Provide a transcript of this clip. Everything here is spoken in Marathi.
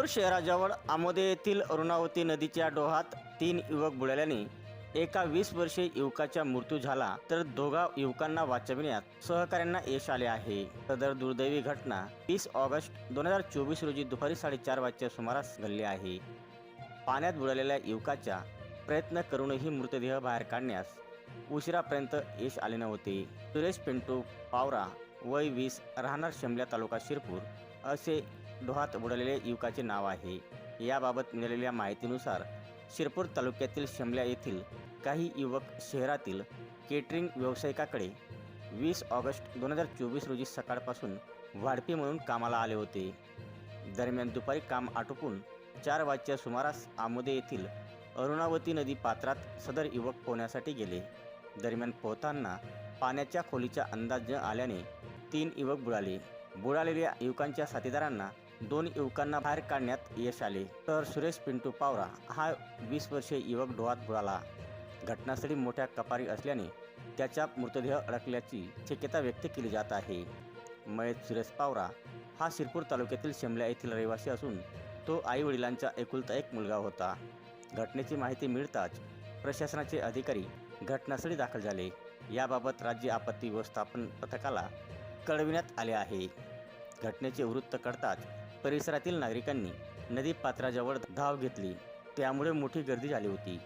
शिरपूर शहराजवळ आमोदे येथील अरुणावती नदीच्या डोहात तीन युवक बुडाल्याने एका वीस वर्षीय युवकाचा मृत्यू झाला. तर दोघा युवकांना वाचविण्यात सहकाऱ्यांना यश आले आहे. सदर दुर्दैवी घटना वीस ऑगस्ट दोन हजार चोवीस रोजी दुपारी साडेचार वाजच्या सुमारास घडली आहे. पाण्यात बुडालेल्या युवकाच्या प्रयत्न करूनही मृतदेह बाहेर काढण्यास उशिरापर्यंत यश आले नव्हते. सुरेश पिंटू पावरा वय वीस राहणार शिमल्या तालुका शिरपूर असे डोहात बुडालेल्या युवकाचे नाव आहे. याबाबत मिळालेल्या माहितीनुसार शिरपूर तालुक्यातील शिमल्या येथील काही युवक शहरातील केटरिंग व्यावसायिकाकडे वीस ऑगस्ट दोन हजार चोवीस रोजी सकाळपासून वाढपी म्हणून कामाला आले होते. दरम्यान दुपारी काम आटोपून चार वाजच्या सुमारास आमोदे येथील अरुणावती नदी पात्रात सदर युवक पोहण्यासाठी गेले. दरम्यान पोहताना पाण्याच्या खोलीचा अंदाज न आल्याने तीन युवक बुडाले. बुडालेल्या युवकांच्या साथीदारांना दोन युवकांना बाहेर काढण्यात यश आले. तर सुरेश पिंटू पावरा हा वीस वर्षीय युवक डोहात बुडाला घटनास्थळी मोठ्या कपारी असल्याने त्याचा मृतदेह अडकल्याची शक्यता व्यक्त केली जात आहे. मयत सुरेश पावरा हा शिरपूर तालुक्यातील शिमला येथील रहिवासी असून तो आई वडिलांचा एकुलता एक मुलगा होता. घटनेची माहिती मिळताच प्रशासनाचे अधिकारी घटनास्थळी दाखल झाले. याबाबत राज्य आपत्ती व्यवस्थापन पथकाला कळविण्यात आले आहे. घटनेचे वृत्त कळताच परिसरातील नागरिकांनी नदी पात्राजवळ धाव घेतली. त्यामुळे मोठी गर्दी झाली होती.